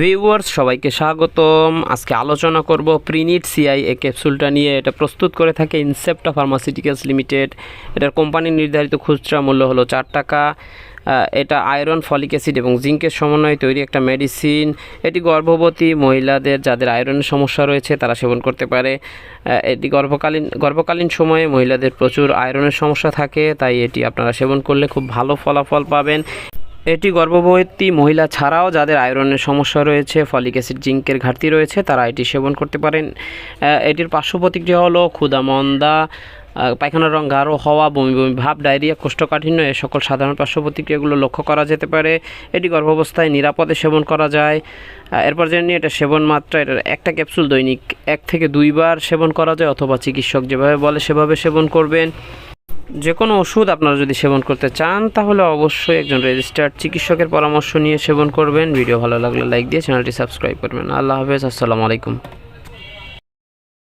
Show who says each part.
Speaker 1: Viewers সবাইকে স্বাগতম। আজকে আলোচনা করব প্রিনিট সিআই এই ক্যাপসুলটা নিয়ে। এটা প্রস্তুত করে থাকে ইনসেপ্টা ফার্মাসিউটিক্যালস লিমিটেড এটার কোম্পানির নির্ধারিত খুচরা মূল্য হলো চার টাকা। এটা আয়রন ফলিক অ্যাসিড এবং জিঙ্কের সমন্বয়ে তৈরি একটা মেডিসিন এটি গর্ভবতী মহিলাদের, যাদের আয়রনের সমস্যা রয়েছে, তারা সেবন করতে পারে। এটি গর্ভকালীন গর্ভকালীন সময়ে মহিলাদের প্রচুর আয়রনের সমস্যা থাকে, তাই এটি আপনারা সেবন করলে খুব ভালো ফলাফল পাবেন। এটি গর্ভবতী মহিলা ছাড়াও যাদের আয়রনের সমস্যা রয়েছে, ফলিক অ্যাসিড, জিঙ্কের ঘাটতি রয়েছে, তারা এটি সেবন করতে পারেন। এটির পার্শ্ব প্রতিক্রিয়া হলো ক্ষুদামন্দা পায়খানার রং গাঢ় হওয়া, বমি বমি ভাব, ডায়রিয়া, কোষ্ঠকাঠিন্য, এ সকল সাধারণ পার্শ্ব প্রতিক্রিয়াগুলো লক্ষ্য করা যেতে পারে। এটি গর্ভাবস্থায় নিরাপদে সেবন করা যায়। এরপর জেনে এটা সেবন মাত্রা, এটার একটা ক্যাপসুল দৈনিক এক থেকে দুইবার সেবন করা যায়, অথবা চিকিৎসক যেভাবে বলে সেভাবে সেবন করবেন। যে কোনো ওষুধ আপনারা যদি সেবন করতে চান, তাহলে অবশ্যই একজন রেজিস্টার্ড চিকিৎসকের পরামর্শ নিয়ে সেবন করবেন। ভিডিও ভালো লাগলে লাইক দিয়ে চ্যানেলটি সাবস্ক্রাইব করবেন। আল্লাহ হাফেজ, আসসালামু আলাইকুম।